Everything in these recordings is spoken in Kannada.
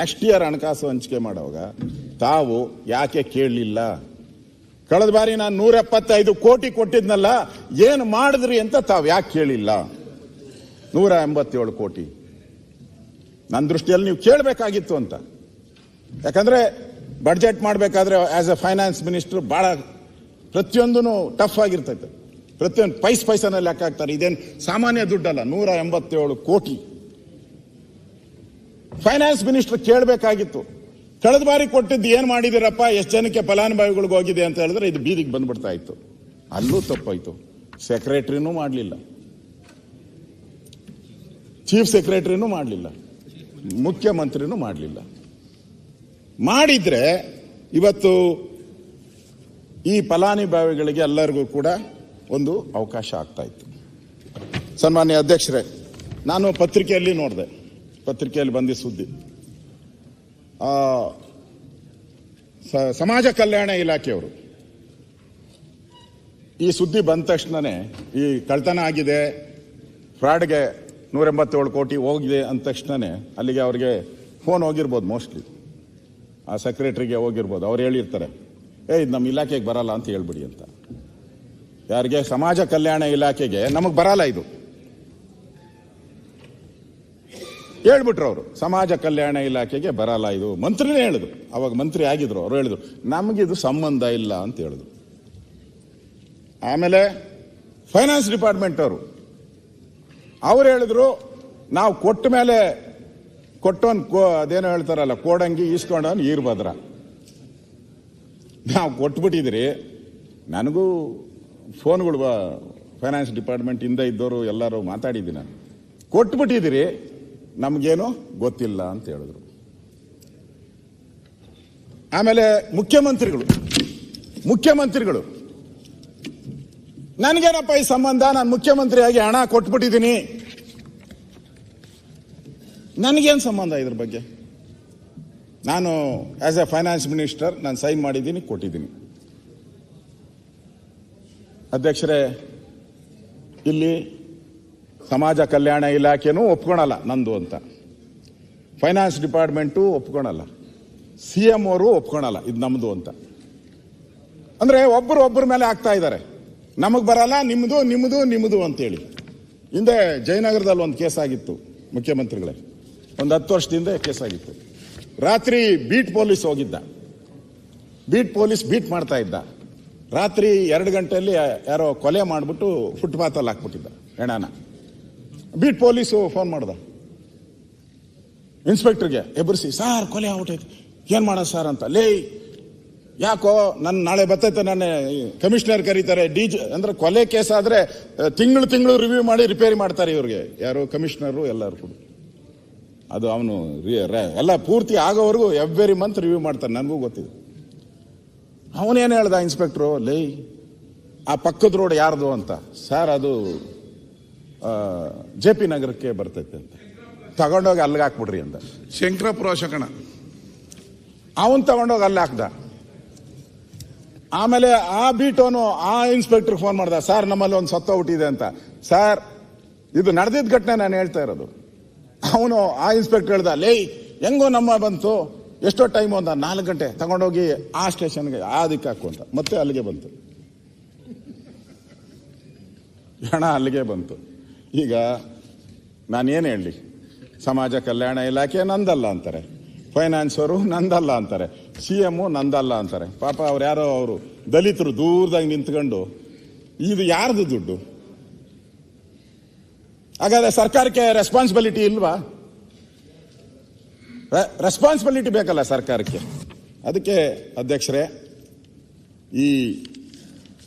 ನೆಕ್ಸ್ಟ್ ಇಯರ್ ಹಣಕಾಸು ಹಂಚಿಕೆ ಮಾಡುವಾಗ? ತಾವು ಯಾಕೆ ಕೇಳಲಿಲ್ಲ? ಕಳೆದ ಬಾರಿ ನಾನು ನೂರ ಎಪ್ಪತ್ತೈದು ಕೋಟಿ ಕೊಟ್ಟಿದ್ನಲ್ಲ, ಏನು ಮಾಡಿದ್ರಿ ಅಂತ ತಾವು ಯಾಕೆ ಕೇಳಿಲ್ಲ? ನೂರ ಎಂಬತ್ತೇಳು ಕೋಟಿ. ನನ್ನ ದೃಷ್ಟಿಯಲ್ಲಿ ನೀವು ಕೇಳಬೇಕಾಗಿತ್ತು ಅಂತ. ಯಾಕಂದ್ರೆ ಬಡ್ಜೆಟ್ ಮಾಡಬೇಕಾದ್ರೆ ಆಸ್ ಎ ಫೈನಾನ್ಸ್ ಮಿನಿಸ್ಟರ್ ಬಹಳ ಪ್ರತಿಯೊಂದೂ ಟಫ್ ಆಗಿರ್ತೈತೆ. ಪ್ರತಿಯೊಂದು ಪೈಸ್ ಪೈಸನಲ್ಲಿ ಲೆಕ್ಕ ಹಾಕ್ತಾರೆ. ಇದೇನು ಸಾಮಾನ್ಯ ದುಡ್ಡಲ್ಲ ನೂರ ಎಂಬತ್ತೇಳು ಕೋಟಿ. ಫೈನಾನ್ಸ್ ಮಿನಿಸ್ಟರ್ ಕೇಳಬೇಕಾಗಿತ್ತು. ಕಳೆದ ಬಾರಿ ಕೊಟ್ಟಿದ್ದು ಏನ್ ಮಾಡಿದಿರಪ್ಪ? ಎಷ್ಟು ಜನಕ್ಕೆ ಫಲಾನುಭವಿಗಳಿಗೆ ಹೋಗಿದೆ ಅಂತ ಹೇಳಿದ್ರೆ ಇದು ಬೀದಿಗೆ ಬಂದ್ಬಿಡ್ತಾ ಇತ್ತು. ಅಲ್ಲೂ ತಪ್ಪಾಯ್ತು. ಸೆಕ್ರೆಟರಿನೂ ಮಾಡಲಿಲ್ಲ. ಚೀಫ್ ಸೆಕ್ರೆಟರಿನೂ ಮಾಡಲಿಲ್ಲ. ಮುಖ್ಯಮಂತ್ರಿನೂ ಮಾಡಲಿಲ್ಲ. ಮಾಡಿದ್ರೆ ಇವತ್ತು ಈ ಫಲಾನುಭವಿಗಳಿಗೆ ಎಲ್ಲರಿಗೂ ಕೂಡ ಒಂದು ಅವಕಾಶ ಆಗ್ತಾ ಇತ್ತು. ಸನ್ಮಾನ್ಯ ಅಧ್ಯಕ್ಷರೇ, ನಾನು ಪತ್ರಿಕೆಯಲ್ಲಿ ನೋಡಿದೆ. ಪತ್ರಿಕೆಯಲ್ಲಿ ಬಂದಿ ಸುದ್ದಿ. ಆ, ಸಮಾಜ ಕಲ್ಯಾಣ ಇಲಾಖೆಯವರು ಈ ಸುದ್ದಿ ಬಂದ ತಕ್ಷಣನೇ ಈ ಕಳ್ತನ ಆಗಿದೆ ಫ್ರಾಡ್ಗೆ ನೂರ ಎಂಬತ್ತೇಳು ಕೋಟಿ ಹೋಗಿದೆ ಅಂದ ತಕ್ಷಣನೇ ಅಲ್ಲಿಗೆ ಅವರಿಗೆ ಫೋನ್ ಹೋಗಿರ್ಬೋದು ಮೋಸ್ಟ್ಲಿ. ಆ ಸೆಕ್ರೆಟ್ರಿಗೆ ಹೋಗಿರ್ಬೋದು ಅವ್ರು ಹೇಳಿರ್ತಾರೆ ಏ ಇದು ನಮ್ಮ ಇಲಾಖೆಗೆ ಬರಲ್ಲ ಅಂತ ಹೇಳ್ಬಿಡಿ ಅಂತ. ಯಾರಿಗೆ? ಸಮಾಜ ಕಲ್ಯಾಣ ಇಲಾಖೆಗೆ ನಮಗೆ ಬರಲ್ಲ ಇದು. ಹೇಳ್ಬಿಟ್ರು ಅವರು, ಸಮಾಜ ಕಲ್ಯಾಣ ಇಲಾಖೆಗೆ ಬರಲ್ಲ ಇದು. ಮಂತ್ರಿನೇ ಹೇಳಿದ್ರು. ಅವಾಗ ಮಂತ್ರಿ ಆಗಿದ್ರು, ಅವರು ಹೇಳಿದ್ರು ನಮಗಿದು ಸಂಬಂಧ ಇಲ್ಲ ಅಂತ ಹೇಳಿದ್ರು. ಆಮೇಲೆ ಫೈನಾನ್ಸ್ ಡಿಪಾರ್ಟ್ಮೆಂಟ್ ಅವರು, ಅವ್ರು ಹೇಳಿದ್ರು, ನಾವು ಕೊಟ್ಟ ಮೇಲೆ ಕೊಟ್ಟವನ್ ಕೋ, ಅದೇನೋ ಹೇಳ್ತಾರಲ್ಲ, ಕೋಡಂಗಿ, ಈಸ್ಕೊಂಡವನ್, ಈರ್ಭದ್ರ. ನಾವು ಕೊಟ್ಬಿಟ್ಟಿದ್ರಿ. ನನಗೂ ಫೋನ್ಗಳು ಫೈನಾನ್ಸ್ ಡಿಪಾರ್ಟ್ಮೆಂಟ್ ಇಂದ ಇದ್ದವರು ಎಲ್ಲರೂ ಮಾತಾಡಿದ್ದೀನಿ ನಾನು. ಕೊಟ್ಬಿಟ್ಟಿದ್ದೀರಿ ನಮಗೇನು ಗೊತ್ತಿಲ್ಲ ಅಂತ ಹೇಳಿದ್ರು. ಆಮೇಲೆ ಮುಖ್ಯಮಂತ್ರಿಗಳು ಮುಖ್ಯಮಂತ್ರಿಗಳು, ನನಗೇನಪ್ಪ ಈ ಸಂಬಂಧ? ನಾನು ಮುಖ್ಯಮಂತ್ರಿಯಾಗಿ ಹಣ ಕೊಟ್ಬಿಟ್ಟಿದ್ದೀನಿ. ನನಗೇನು ಸಂಬಂಧ ಇದ್ರ ಬಗ್ಗೆ? ನಾನು ಆಸ್ ಎ ಫೈನಾನ್ಸ್ ಮಿನಿಸ್ಟರ್ ನಾನು ಸೈನ್ ಮಾಡಿದ್ದೀನಿ, ಕೊಟ್ಟಿದ್ದೀನಿ. ಅಧ್ಯಕ್ಷರೇ, ಇಲ್ಲಿ ಸಮಾಜ ಕಲ್ಯಾಣ ಇಲಾಖೆನೂ ಒಪ್ಕೊಳಲ್ಲ ನಂದು ಅಂತ. ಫೈನಾನ್ಸ್ ಡಿಪಾರ್ಟ್ಮೆಂಟು ಒಪ್ಕೊಳಲ್ಲ. ಸಿ ಎಂ ಅವರು ಒಪ್ಕೊಳಲ್ಲ ಇದು ನಮ್ಮದು ಅಂತ. ಅಂದರೆ ಒಬ್ಬರು ಒಬ್ಬರ ಮೇಲೆ ಆಗ್ತಾ ಇದ್ದಾರೆ. ನಮಗೆ ಬರಲ್ಲ ನಿಮ್ಮದು ನಿಮ್ಮದು ನಿಮ್ಮದು ಅಂತೇಳಿ. ಹಿಂದೆ ಜಯನಗರದಲ್ಲಿ ಒಂದು ಕೇಸ್ ಆಗಿತ್ತು ಮುಖ್ಯಮಂತ್ರಿಗಳೇ. ಒಂದು ಹತ್ತು ವರ್ಷದಿಂದ ಕೇಸ್ ಆಗಿತ್ತು. ರಾತ್ರಿ ಬೀಟ್ ಪೊಲೀಸ್ ಹೋಗಿದ್ದ. ಬೀಟ್ ಪೊಲೀಸ್ ಬೀಟ್ ಮಾಡ್ತಾ ಇದ್ದ. ರಾತ್ರಿ ಎರಡು ಗಂಟೆಯಲ್ಲಿ ಯಾರೋ ಕೊಲೆ ಮಾಡಿಬಿಟ್ಟು ಫುಟ್ಪಾತಲ್ಲಿ ಹಾಕ್ಬಿಟ್ಟಿದ್ದ. ಹೆಣನ ಬೀಟ್ ಪೊಲೀಸು ಫೋನ್ ಮಾಡ್ದ. ಇನ್ಸ್ಪೆಕ್ಟರ್ಗೆ ಎಬ್ಬರಿಸಿ ಸಾರ್ ಕೊಲೆ ಆಗ್ಬಿಟ್ಟೈತೆ ಏನ್ ಮಾಡೋದು ಸರ್ ಅಂತ. ಲೇ, ಯಾಕೋ ನನ್ನ ನಾಳೆ ಬರ್ತೈತೆ ನನ್ನ ಕಮಿಷನರ್ ಕರೀತಾರೆ. ಡಿ ಜಿ, ಅಂದ್ರೆ ಕೊಲೆ ಕೇಸ್ ಆದ್ರೆ ತಿಂಗಳು ತಿಂಗಳು ರಿವ್ಯೂ ಮಾಡಿ ರಿಪೇರಿ ಮಾಡ್ತಾರೆ ಇವ್ರಿಗೆ. ಯಾರು ಕಮಿಷನರು ಎಲ್ಲರೂ ಕೂಡ. ಅದು ಅವನು ಎಲ್ಲ ಪೂರ್ತಿ ಆಗೋವರೆಗೂ ಎವ್ರಿ ಮಂತ್ ರಿವ್ಯೂ ಮಾಡ್ತಾರೆ, ನನಗೂ ಗೊತ್ತಿದೆ. ಅವನೇನು ಹೇಳ್ದ, ಇನ್ಸ್ಪೆಕ್ಟ್ರು, ಲೇ, ಆ ಪಕ್ಕದ ರೋಡ್ ಯಾರ್ದು? ಅಂತ. ಸರ್ ಅದು ಜೆ ಪಿ ನಗರಕ್ಕೆ ಬರ್ತೈತೆ ಅಂತ. ತಗೊಂಡೋಗಿ ಅಲ್ಲಿಗೆ ಹಾಕ್ಬಿಡ್ರಿ ಅಂತ. ಶಂಕರಪುರ ಶಕಣ. ಅವನ್ ತಗೊಂಡೋಗಿ ಅಲ್ಲಿ ಹಾಕ್ದ. ಆಮೇಲೆ ಆ ಬೀಟೋನು ಆ ಇನ್ಸ್ಪೆಕ್ಟರ್ ಫೋನ್ ಮಾಡ್ದ ಸರ್ ನಮ್ಮಲ್ಲಿ ಒಂದು ಸತ್ತ ಹುಟ್ಟಿದೆ ಅಂತ. ಸರ್ ಇದು ನಡೆದಿದ್ದ ಘಟನೆ ನಾನು ಹೇಳ್ತಾ ಇರೋದು. ಅವನು ಆ ಇನ್ಸ್ಪೆಕ್ಟರ್ ಹೇಳ್ದ ಲೇ ಹೆಂಗೋ ನಮ್ಮ ಬಂತು? ಎಷ್ಟೋ ಟೈಮ್ ಒಂದು ನಾಲ್ಕು ಗಂಟೆ ತಗೊಂಡೋಗಿ ಆ ಸ್ಟೇಷನ್ಗೆ ಆ ದಿಕ್ಕ ಹಾಕು ಅಂತ. ಮತ್ತೆ ಅಲ್ಲಿಗೆ ಬಂತು. ಹಣ ಅಲ್ಲಿಗೆ ಬಂತು. ಈಗ ನಾನೇನು ಹೇಳಲಿ? ಸಮಾಜ ಕಲ್ಯಾಣ ಇಲಾಖೆ ನಂದಲ್ಲ ಅಂತಾರೆ. ಫೈನಾನ್ಸ್ ಅವರು ನಂದಲ್ಲ ಅಂತಾರೆ. ಸಿ ಎಮ್ಮು ನಂದಲ್ಲ ಅಂತಾರೆ. ಪಾಪ ಅವ್ರು ಯಾರೋ ಅವರು ದಲಿತರು ದೂರದಾಗ ನಿಂತ್ಕೊಂಡು ಇದು ಯಾರ್ದು ದುಡ್ಡು? ಹಾಗಾದ್ರೆ ಸರ್ಕಾರಕ್ಕೆ ರೆಸ್ಪಾನ್ಸಿಬಿಲಿಟಿ ಇಲ್ವಾ? ರೆಸ್ಪಾನ್ಸಿಬಿಲಿಟಿ ಬೇಕಲ್ಲ ಸರ್ಕಾರಕ್ಕೆ. ಅದಕ್ಕೆ ಅಧ್ಯಕ್ಷರೇ, ಈ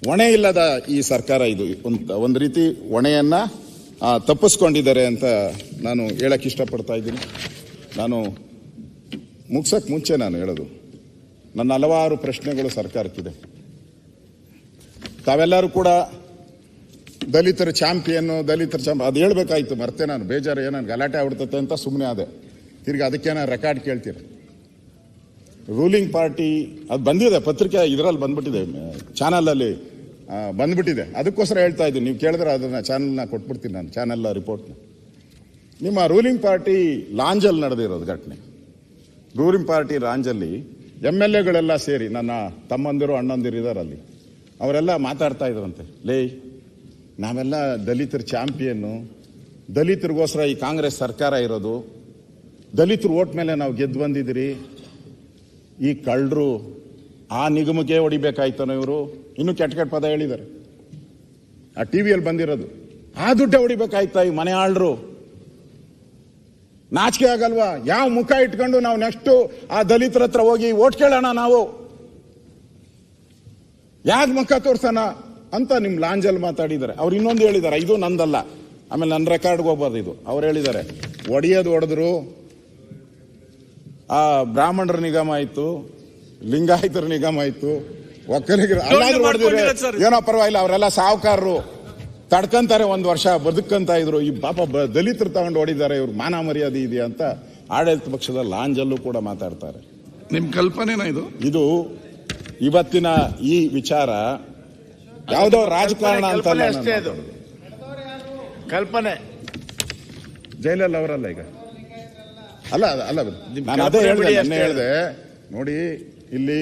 ಹೊಣೆ ಇಲ್ಲದ ಈ ಸರ್ಕಾರ ಇದು ಒಂದು ರೀತಿ ಹೊಣೆಯನ್ನ ತಪ್ಪಿಸ್ಕೊಂಡಿದ್ದಾರೆ ಅಂತ ನಾನು ಹೇಳಕ್ಕೆ ಇಷ್ಟಪಡ್ತಾ ಇದ್ದೀನಿ. ನಾನು ಮುಗ್ಸಕ್ಕೆ ಮುಂಚೆ ನಾನು ಹೇಳೋದು, ನನ್ನ ಹಲವಾರು ಪ್ರಶ್ನೆಗಳು ಸರ್ಕಾರಕ್ಕಿದೆ. ತಾವೆಲ್ಲರೂ ಕೂಡ ದಲಿತರ ಚಾಂಪಿಯನ್ನು, ದಲಿತರ ಚಾಂಪ್ ಅದು ಹೇಳ್ಬೇಕಾಯ್ತು, ಮರ್ತೆ ನಾನು, ಬೇಜಾರು ಏನೋ ಗಲಾಟೆ ಆಗ್ಬಿಡ್ತತೆ ಅಂತ ಸುಮ್ಮನೆ ಅದೇ ತಿರ್ಗಿ ಅದಕ್ಕೇನ ರೆಕಾರ್ಡ್ ಕೇಳ್ತೀರ? ರೂಲಿಂಗ್ ಪಾರ್ಟಿ ಅದು ಬಂದಿದೆ, ಪತ್ರಿಕೆ ಇದರಲ್ಲಿ ಬಂದ್ಬಿಟ್ಟಿದೆ ಚಾನಲಲ್ಲಿ ಬಂದ್ಬಿಟ್ಟಿದೆ. ಅದಕ್ಕೋಸ್ಕರ ಹೇಳ್ತಾ ಇದ್ದೀನಿ. ನೀವು ಕೇಳಿದ್ರೆ ಅದನ್ನು ಚಾನಲ್ನ ಕೊಟ್ಬಿಡ್ತೀನಿ ನಾನು ಚಾನಲ್ನ ರಿಪೋರ್ಟ್ನ ನಿಮ್ಮ ರೂಲಿಂಗ್ ಪಾರ್ಟಿ ಲಾಂಜಲ್ಲಿ ನಡೆದಿರೋದು ಘಟನೆ. ರೂಲಿಂಗ್ ಪಾರ್ಟಿ ಲಾಂಜಲ್ಲಿ ಎಂ ಎಲ್ ಎಗಳೆಲ್ಲ ಸೇರಿ, ನನ್ನ ತಮ್ಮಂದಿರು, ಅಣ್ಣಂದಿರು ಇದ್ದಾರೆ ಅಲ್ಲಿ. ಅವರೆಲ್ಲ ಮಾತಾಡ್ತಾ ಇದ್ರಂತೆ. ಲೇ, ನಾವೆಲ್ಲ ದಲಿತರ ಚಾಂಪಿಯನ್ನು ದಲಿತರಿಗೋಸ್ಕರ ಈ ಕಾಂಗ್ರೆಸ್ ಸರ್ಕಾರ ಇರೋದು. ದಲಿತರು ಓಟ್ ಮೇಲೆ ನಾವು ಗೆದ್ದು ಬಂದಿದ್ದೀರಿ. ಈ ಕಳ್ಳರು ಆ ನಿಗಮಕ್ಕೆ ಹೊಡಿಬೇಕಾಯ್ತಾನೋ ಇವರು? ಇನ್ನೂ ಕೆಟ್ಟ ಕೆಟ್ಟ ಪದ ಹೇಳಿದ್ದಾರೆ. ಆ ಟಿ ವಿಯಲ್ಲಿ ಬಂದಿರೋದು. ಆ ದುಡ್ಡೇ ಹೊಡಿಬೇಕಾಯ್ತಾ ಈ ಮನೆ ಆಳ್ರು ನಾಚಿಕೆ ಆಗಲ್ವಾ? ಯಾವ ಮುಖ ಇಟ್ಕೊಂಡು ನಾವು ನೆಕ್ಸ್ಟ್ ಆ ದಲಿತರ ಹತ್ರ ಹೋಗಿ ಓಟ್ ಕೇಳೋಣ ನಾವು? ಯಾವ್ದು ಮುಖ ತೋರ್ಸೋಣ ಅಂತ ನಿಮ್ ಲಾಂಜಲ್ಲಿ ಮಾತಾಡಿದ್ದಾರೆ. ಅವ್ರು ಇನ್ನೊಂದು ಹೇಳಿದ್ದಾರೆ. ಇದು ನಂದಲ್ಲ. ಆಮೇಲೆ ನನ್ನ ರೆಕಾರ್ಡ್ಗೆ ಹೋಗ್ಬಾರ್ದು ಇದು. ಅವ್ರು ಹೇಳಿದ್ದಾರೆ, ಒಡೆಯೋದು ಹೊಡೆದ್ರು ಆ ಬ್ರಾಹ್ಮಣರ ನಿಗಮ ಆಯ್ತು. ಲಿಂಗಾಯತರ ನಿಗಮ ಆಯ್ತು ಒಕ್ಕಲಿಗರು. ಏನೋ ಪರವಾಗಿಲ್ಲ ಅವರೆಲ್ಲ ಸಾಹುಕಾರರು ತಡ್ಕಂತಾರೆ ಒಂದು ವರ್ಷ ಬದುಕಂತ ಇದ್ರು. ಈ ಪಾಪ ಬ- ದಲಿತರು ತಗೊಂಡು ಓಡಿದ್ದಾರೆ ಇವ್ರು ಮಾನ ಮರ್ಯಾದೆ ಇದೆಯಾ ಅಂತ ಆಡಳಿತ ಪಕ್ಷದ ಲಾಂಜಲ್ಲೂ ಕೂಡ ಮಾತಾಡ್ತಾರೆ. ನಿಮ್ ಕಲ್ಪನೆನಾ ಇದು? ಇದು ಇವತ್ತಿನ ಈ ವಿಚಾರ ಯಾವುದೋ ರಾಜಕಾರಣ ಅಂತ ಕಲ್ಪನೆ ಅಷ್ಟೇ ಅದು ಕಲ್ಪನೆ. ಜೈಲಲ್ಲಿ ಅವರಲ್ಲ ಈಗ? ಅಲ್ಲ ಅಲ್ಲ, ನಾನು ಅದೇ ಹೇಳಿದೆ ನೋಡಿ ಇಲ್ಲಿ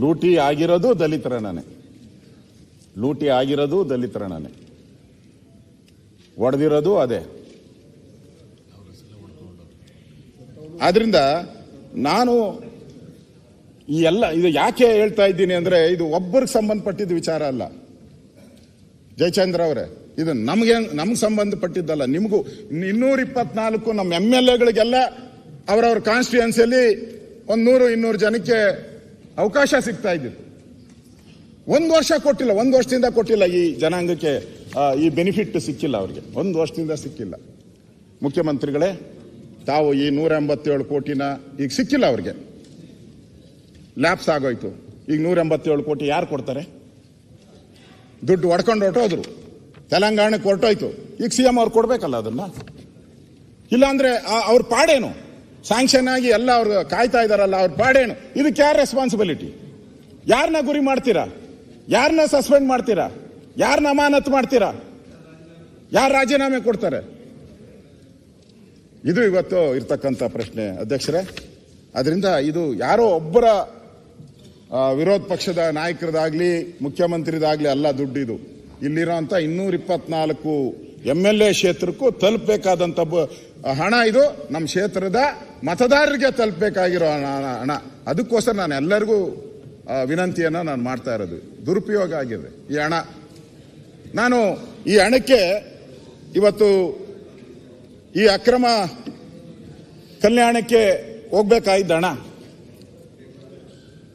ಲೂಟಿ ಆಗಿರೋದು ದಲಿತರ ನಾನೇ. ಲೂಟಿ ಆಗಿರೋದು ದಲಿತರ ನಾನೇ. ಒಡೆದಿರೋದು ಅದೇ. ಆದ್ರಿಂದ ನಾನು ಈ ಎಲ್ಲ, ಇದು ಯಾಕೆ ಹೇಳ್ತಾ ಇದ್ದೀನಿ ಅಂದ್ರೆ ಇದು ಒಬ್ಬರಿಗೆ ಸಂಬಂಧಪಟ್ಟಿದ್ದ ವಿಚಾರ ಅಲ್ಲ. ಜಯಚಂದ್ರ ಅವರೇ, ಇದು ನಮಗೆ ನಮ್ಗೆ ಸಂಬಂಧಪಟ್ಟಿದ್ದಲ್ಲ. ನಿಮಗೂ ಇನ್ನೂರ ಇಪ್ಪತ್ನಾಲ್ಕು ನಮ್ಮ ಎಂ ಎಲ್ ಎಗಳಿಗೆಲ್ಲ ಅವರವ್ರ ಕಾನ್ಸ್ಟಿಟ್ಯೂನ್ಸಿಯಲ್ಲಿ ಒಂದು ನೂರು ಇನ್ನೂರು ಜನಕ್ಕೆ ಅವಕಾಶ ಸಿಗ್ತಾ ಇದ್ದಿತ್ತು ಒಂದು ವರ್ಷ ಕೊಟ್ಟಿಲ್ಲ, ಒಂದು ವರ್ಷದಿಂದ ಕೊಟ್ಟಿಲ್ಲ ಈ ಜನಾಂಗಕ್ಕೆ ಈ ಬೆನಿಫಿಟ್ ಸಿಕ್ಕಿಲ್ಲ ಅವರಿಗೆ. ಒಂದು ವರ್ಷದಿಂದ ಸಿಕ್ಕಿಲ್ಲ. ಮುಖ್ಯಮಂತ್ರಿಗಳೇ, ತಾವು ಈ ನೂರ ಎಂಬತ್ತೇಳು ಕೋಟಿನ ಈಗ ಸಿಕ್ಕಿಲ್ಲ ಅವ್ರಿಗೆ. ಲ್ಯಾಪ್ಸ್ ಆಗೋಯ್ತು. ಈಗ ನೂರ ಎಂಬತ್ತೇಳು ಕೋಟಿ ಯಾರು ಕೊಡ್ತಾರೆ? ದುಡ್ಡು ಒಡ್ಕೊಂಡು ಹೊರಟೋದ್ರು. ತೆಲಂಗಾಣಕ್ಕೆ ಹೊರಟೋಯ್ತು. ಈಗ ಸಿ ಎಂ ಅವ್ರು ಕೊಡ್ಬೇಕಲ್ಲ ಅದನ್ನ? ಇಲ್ಲಾಂದ್ರೆ ಅವ್ರ ಪಾಡೇನು? ಸ್ಯಾಂಕ್ಷನ್ ಆಗಿ ಎಲ್ಲ ಅವ್ರು ಕಾಯ್ತಾ ಇದಾರಲ್ಲ, ಅವ್ರ ಪಾಡೇನು. ಇದಕ್ಕೆ ಯಾರು ರೆಸ್ಪಾನ್ಸಿಬಿಲಿಟಿ ಯಾರನ್ನ ಗುರಿ ಮಾಡ್ತೀರಾ? ಯಾರನ್ನ ಸಸ್ಪೆಂಡ್ ಮಾಡ್ತೀರಾ? ಯಾರನ್ನ ಅಮಾನತ್ ಮಾಡ್ತೀರಾ? ಯಾರು ರಾಜೀನಾಮೆ ಕೊಡ್ತಾರೆ? ಇದು ಇವತ್ತು ಇರ್ತಕ್ಕಂಥ ಪ್ರಶ್ನೆ, ಅಧ್ಯಕ್ಷರೇ. ಅದರಿಂದ ಇದು ಯಾರೋ ಒಬ್ಬರ ವಿರೋಧ ಪಕ್ಷದ ನಾಯಕರದಾಗ್ಲಿ, ಮುಖ್ಯಮಂತ್ರಿದಾಗ್ಲಿ ಅಲ್ಲ ದುಡ್ಡಿದು. ಇಲ್ಲಿರೋಂಥ ಇನ್ನೂರ ಇಪ್ಪತ್ನಾಲ್ಕು ಎಂ ಎಲ್ ಎ ಕ್ಷೇತ್ರಕ್ಕೂ ತಲುಪಬೇಕಾದಂಥ ಬ- ಹಣ ಇದು. ನಮ್ಮ ಕ್ಷೇತ್ರದ ಮತದಾರರಿಗೆ ತಲುಪಬೇಕಾಗಿರೋ ಹಣ ಅದಕ್ಕೋಸ್ಕರ ನಾನು ಎಲ್ಲರಿಗೂ ವಿನಂತಿಯನ್ನು ವಿನಂತಿಯನ್ನ ನಾನು ಮಾಡ್ತಾ ಇರೋದು. ದುರುಪಯೋಗ ಆಗಿದೆ. ಈ ಹಣ. ನಾನು ಈ ಹಣಕ್ಕೆ ಇವತ್ತು ಈ ಅಕ್ರಮ ಕಲ್ಯಾಣಕ್ಕೆ ಹೋಗ್ಬೇಕಾಗಿದ್ದ ಹಣ.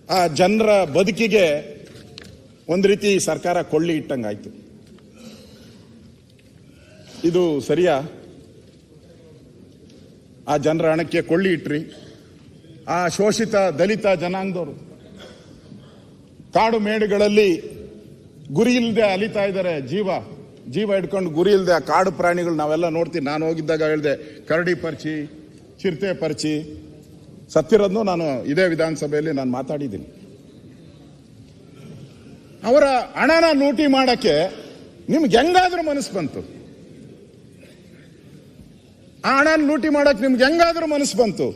ಆ ಜನರ ಬದುಕಿಗೆ ಒಂದು ರೀತಿ ಸರ್ಕಾರ ಕೊಳ್ಳಿ ಇಟ್ಟಂಗಾಯ್ತು. ಇದು ಸರಿಯಾ? ಆ ಜನರ ಹಣಕ್ಕೆ ಕೊಳ್ಳಿ ಇಟ್ರಿ. ಆ ಶೋಷಿತ ದಲಿತ ಜನಾಂಗದವರು ಕಾಡು ಮೇಡುಗಳಲ್ಲಿ ಗುರಿ ಇಲ್ಲದೆ ಅಲಿತಾ ಇದ್ದಾರೆ. ಜೀವ ಜೀವ ಹಿಡ್ಕೊಂಡು ಗುರಿ ಇಲ್ಲದೆ ಆ ಕಾಡು ಪ್ರಾಣಿಗಳು ನಾವೆಲ್ಲ ನೋಡ್ತೀವಿ. ನಾನು ಹೋಗಿದ್ದಾಗ ಹೇಳಿದೆ, ಕರಡಿ ಪರ್ಚಿ, ಚಿರತೆ ಪರ್ಚಿ ಸತ್ತಿರೋದನ್ನು ನಾನು ಇದೇ ವಿಧಾನಸಭೆಯಲ್ಲಿ ನಾನು ಮಾತಾಡಿದ್ದೀನಿ. ಅವರ ಹಣನ ಲೂಟಿ ಮಾಡಕ್ಕೆ ನಿಮ್ಗೆ ಹೆಂಗಾದ್ರೂ ಮನಸ್ಸು ಬಂತು. ಆ ಹಣನ ಲೂಟಿ ಮಾಡಕ್ ನಿಮ್ಗೆ ಹೆಂಗಾದ್ರೂ ಮನಸ್ಸು ಬಂತು.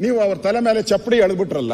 ನೀವು ಅವ್ರ ತಲೆ ಮೇಲೆ ಚಪ್ಪಡಿ ಎಳೆದ್ಬಿಟ್ರಲ್ಲ